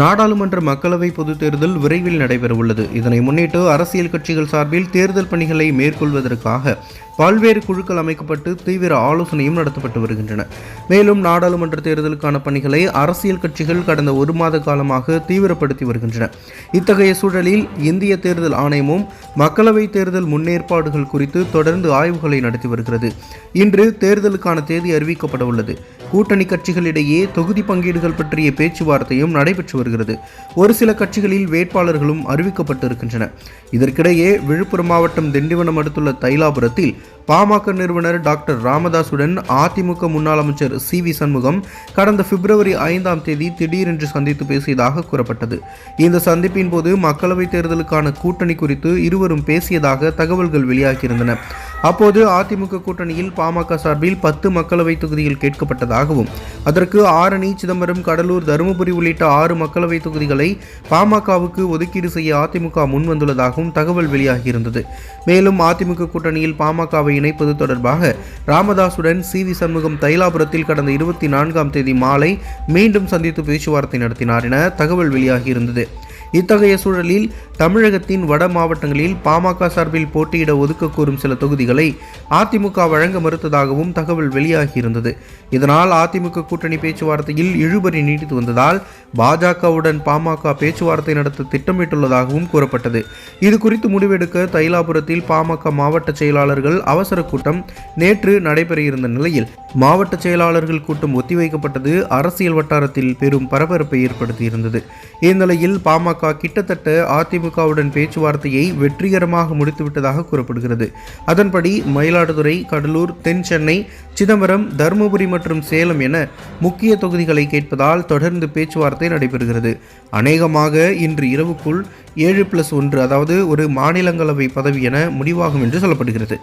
நாடாளுமன்ற மக்களவை பொதுத் தேர்தல் விரைவில் நடைபெறவுள்ளது. இதனை முன்னிட்டு அரசியல் கட்சிகள் சார்பில் தேர்தல் பணிகளை மேற்கொள்வதற்காக பல்வேறு குழுக்கள் அமைக்கப்பட்டு தீவிர ஆலோசனையும் நடத்தப்பட்டு வருகின்றன. மேலும் நாடாளுமன்ற தேர்தலுக்கான பணிகளை அரசியல் கட்சிகள் கடந்த ஒரு மாத காலமாக தீவிரப்படுத்தி வருகின்றன. இத்தகைய சூழலில் இந்திய தேர்தல் ஆணையமும் மக்களவை தேர்தல் முன்னேற்பாடுகள் குறித்து தொடர்ந்து ஆய்வுகளை நடத்தி வருகிறது. இன்று தேர்தலுக்கான தேதி அறிவிக்கப்பட உள்ளது. கூட்டணி கட்சிகளிடையே தொகுதி பங்கீடுகள் பற்றிய பேச்சுவார்த்தையும் நடைபெற்று வருகிறது. ஒரு சில கட்சிகளில் வேட்பாளர்களும் அறிவிக்கப்பட்டிருக்கின்றன. இதற்கிடையே விழுப்புரம் மாவட்டம் திண்டிவனம் அடுத்துள்ள தைலாபுரத்தில் பாமக நிறுவனர் டாக்டர் ராமதாசுடன் அதிமுக முன்னாள் அமைச்சர் சி வி சண்முகம் கடந்த பிப்ரவரி ஐந்தாம் தேதி திடீரென்று சந்தித்து பேசியதாக கூறப்பட்டது. இந்த சந்திப்பின் போது மக்களவைத் தேர்தலுக்கான கூட்டணி குறித்து இருவரும் பேசியதாக தகவல்கள் வெளியாகியிருந்தன. அப்போது அதிமுக கூட்டணியில் பாமக சார்பில் பத்து மக்களவை தொகுதிகள் கேட்கப்பட்டதாகவும் அதற்கு ஆரணி சிதம்பரம் கடலூர் தருமபுரி உள்ளிட்ட ஆறு மக்களவை தொகுதிகளை பாமகவுக்கு ஒதுக்கீடு செய்ய அதிமுக முன்வந்துள்ளதாகவும் தகவல் வெளியாகியிருந்தது. மேலும் அதிமுக கூட்டணியில் பாமகவை இணைப்பது தொடர்பாக ராமதாசுடன் சி வி சண்முகம் தைலாபுரத்தில் கடந்த இருபத்தி நான்காம் தேதி மாலை மீண்டும் சந்தித்து பேச்சுவார்த்தை நடத்தினார் என தகவல் வெளியாகியிருந்தது. இத்தகைய சூழலில் தமிழகத்தின் வட மாவட்டங்களில் பாமக சார்பில் போட்டியிட ஒதுக்க கோரும் சில தொகுதிகளை அதிமுக வழங்க மறுத்ததாகவும் தகவல் வெளியாகியிருந்தது. இதனால் அதிமுக கூட்டணி பேச்சுவார்த்தையில் இழுபறி நீடித்து வந்ததால் பாஜகவுடன் பாமக பேச்சுவார்த்தை நடத்த திட்டமிட்டுள்ளதாகவும் கூறப்பட்டது. இது குறித்து முடிவெடுக்க தைலாபுரத்தில் பாமக மாவட்ட செயலாளர்கள் அவசர கூட்டம் நேற்று நடைபெற இருந்த நிலையில் மாவட்ட செயலாளர்கள் கூட்டம் ஒத்திவைக்கப்பட்டது அரசியல் வட்டாரத்தில் பெரும் பரபரப்பை ஏற்படுத்தியிருந்தது. இந்நிலையில் பாமக பாமக கிட்டத்தட்ட அதிமுகவுடன் பேச்சுவார்த்தையை வெற்றிகரமாக முடித்துவிட்டதாக கூறப்படுகிறது. அதன்படி மயிலாடுதுறை கடலூர் தென் சென்னை சிதம்பரம் தருமபுரி மற்றும் சேலம் என முக்கிய தொகுதிகளை கேட்பதால் தொடர்ந்து பேச்சுவார்த்தை நடைபெறுகிறது. அநேகமாக இன்று இரவுக்குள் ஏழு பிளஸ் ஒன்று அதாவது ஒரு மாநிலங்களவை பதவி என முடிவாகும் என்று சொல்லப்படுகிறது.